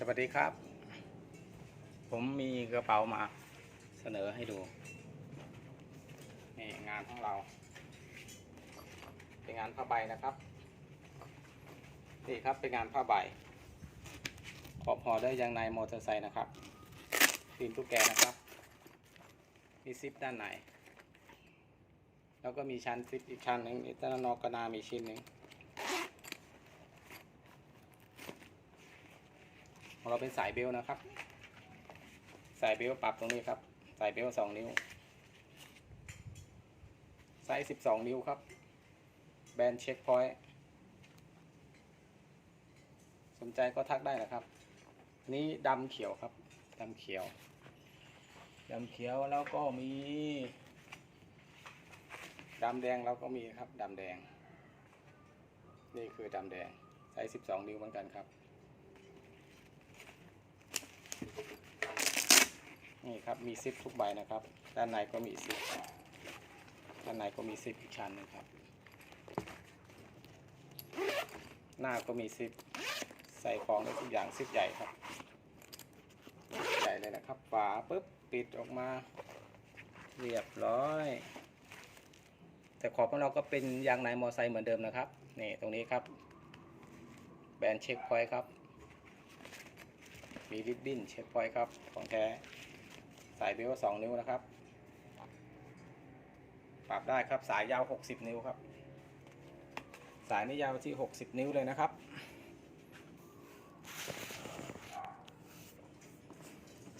สวัสดีครับ ผมมีกระเป๋ามาเสนอให้ดูนี่งานของเรา เป็นงานผ้าใบนะครับ นี่ครับเป็นงานผ้าใบขอบห่อด้วยยางในมอเตอร์ไซค์นะครับตีนตุ๊กแกนะครับ มีซิปด้านในแล้วก็มีชั้นซิปอีกชั้นหนึ่งอิตานอกรนามีชิ้นหนึ่ง ของเราเป็นสายเบลนะครับ สายเบลปรับตรงนี้ครับ สายเบลสองนิ้วไซส์สิบสองนิ้วครับ แบรนด์เช็คพอยต์สนใจก็ทักได้นะครับ นี่ดำเขียวครับดำเขียวดำเขียวแล้วก็มีดำแดงเราก็มีครับดำแดง นี่คือดำแดงไซส์สิบสองนิ้วเหมือนกันครับ ครับ มีซิปทุกใบนะครับ ด้านในก็มีซิปด้านในก็มีซิปอีกชั้นหนึงครับ หน้าก็มีซิปใส่ของได้ทุกอย่างซิปใหญ่ครับ ใหญ่เลยนะครับฝาปุ๊บปิดออกมาเรียบร้อย แต่ขอบของเราก็เป็นยางในมอไซค์เหมือนเดิมนะครับ นี่ตรงนี้ครับ แบรนด์เช็คพอยต์ครับ มีริบบิ้นเช็คพอยต์ครับ ของแท้ สายเบลสองนิ้วนะครับ ปรับได้ครับสายยาว 60 นิ้วครับ สายนี้ยาวที่ 60 นิ้วเลยนะครับ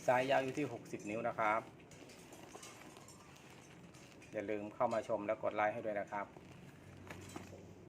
สายยาวอยู่ที่ 60 นิ้วนะครับ อย่าลืมเข้ามาชมและกดไลค์ให้ด้วยนะครับ